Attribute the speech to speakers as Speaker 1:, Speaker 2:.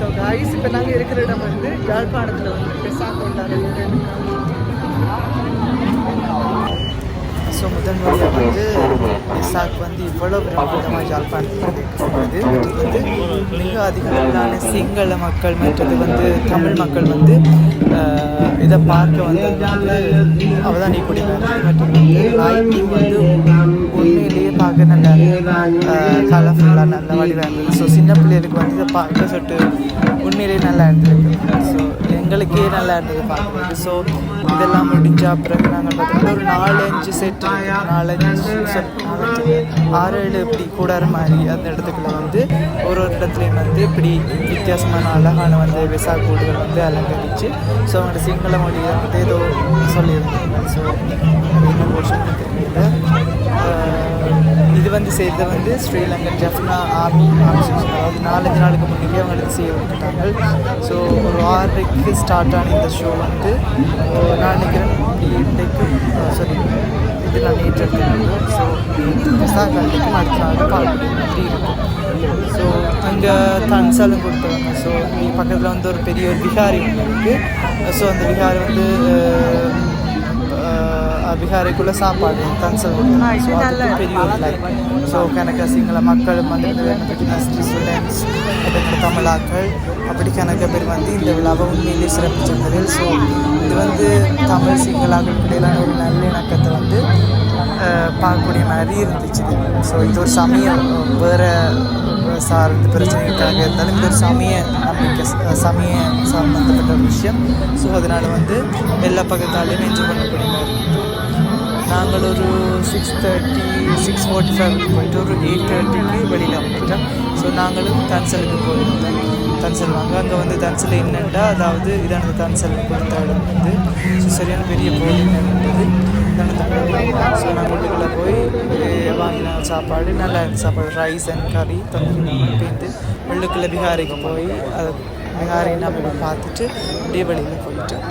Speaker 1: So guys இப்போ நாங்கள் இருக்கிற இடம் வந்து யாழ்ப்பாணத்தில் வந்து பெசா கொண்டாடுறது ஸோ முதல் முறையாக வந்து பெசாக் வந்து இவ்வளோ பிரமாண்டமாக யாழ்ப்பாணத்தில் இருக்கிறது இது வந்து மிக அதிகமான சிங்கள மக்கள் மற்றது வந்து தமிழ் மக்கள் வந்து இதை பார்க்க வந்து வந்து அவதானி குடிக்கிறாங்க மற்றும் வந்து வந்து உண்மையிலேயே பார்க்க நல்ல கலர்ஃபுல்லாக நல்ல வடிவாக இருந்தது. ஸோ சின்ன பிள்ளைகளுக்கு வந்து இதை பார்க்க சொட்டு உண்மையிலேயே நல்லா இருந்தது. ஸோ எங்களுக்கே நல்லா இருந்தது பார்க்குறது ஸோ இதெல்லாம் முடிஞ்ச அப்புறம் நாங்கள் பார்த்தீங்கன்னா ஒரு நாலஞ்சு செட் நாலஞ்சு sorry, நாலஞ்சு ஆறு ஏழு இப்படி கூடார மாதிரி அந்த இடத்துக்குள்ள வந்து ஒரு ஒரு இடத்துலையும் வந்து இப்படி வித்தியாசமான அழகான வந்து விசா கூடுகள் வந்து அலங்கரித்து ஸோ அவங்களோட சிங்கள மொழியை வந்து ஏதோ சொல்லியிருந்தாங்க. ஸோ என்ன போர்ஷன் தெரியல. வந்து செய்தது வந்து ஸ்ரீலங்கன் ஜஃப்னா ஆர்மி ஆர்கனைசேஷன் அதாவது நாலஞ்சு நாளுக்கு முன்னாடியே அவங்களுக்கு செய்ய விட்டுட்டாங்க. ஸோ ஒரு ஆறுக்கு ஸ்டார்ட் ஆன இந்த ஷோ வந்து நான் நினைக்கிறேன் இன்றைக்கு சாரி இது நான் நேற்று எடுத்துருக்கேன் ஸோ விசாகத்துக்கும் அடுத்த நாள் பார்க்கணும் அப்படி இருக்கும். ஸோ அங்கே தன்சாலம் கொடுத்தவங்க. ஸோ பக்கத்தில் வந்து ஒரு பெரிய ஒரு விகாரி ஒன்று இருக்குது ஸோ அந்த விகாரி வந்து விகாரைக்குள்ளே சாப்பாடு கொடுத்தாங்க ஸோ அதுக்கு பெரிய ஒரு லைக் ஸோ கணக்க சிங்கள மக்களும் வந்து இந்த யூனிவர்சிட்டி ஸ்டூடெண்ட்ஸ் அதுக்கு தமிழாக்கள். அப்படி கணக்க பேர் வந்து இந்த விழாவை உண்மையிலேயே சிறப்பிச்சிருந்தது ஸோ இது வந்து தமிழ் சிங்களாக்களுக்கு இடையிலான ஒரு நல்லிணக்கத்தை வந்து பார்க்கக்கூடிய மாதிரி இருந்துச்சு. ஸோ இது ஒரு சமயம் வேறு சார்ந்த பிரச்சனைகளுக்காக இருந்தாலும் இது ஒரு சமய நம்பிக்கை சமய சம்பந்தப்பட்ட ஒரு விஷயம். ஸோ அதனால் வந்து எல்லா பக்கத்தாலையும் என்ஜாய் பண்ணக்கூடிய மாதிரி. நாங்கள் ஒரு six thirty six forty five போயிட்டு ஒரு எயிட் தேர்ட்டிக்கு வெளியில் வந்துட்டோம் ஸோ நாங்களும் தன்சலுக்கு போயிருந்தோம் தன்சல் வாங்க அங்கே வந்து தன்சல் என்னென்னா அதாவது இதான தன்சல் கொடுத்த இடம் வந்து ஸோ சரியான பெரிய கோயில் இருந்தது ஸோ நாங்கள் உள்ளுக்குள்ளே போய் வாங்கின சாப்பாடு நல்லா இருந்துச்சு சாப்பாடு ரைஸ் அண்ட் கறி தந்துருந்தாங்க உள்ளுக்குள்ளே பிகாரிக்கு போய் அதை பிகாரி நம்ம பார்த்துட்டு அப்படியே வெளியில் போயிட்டோம்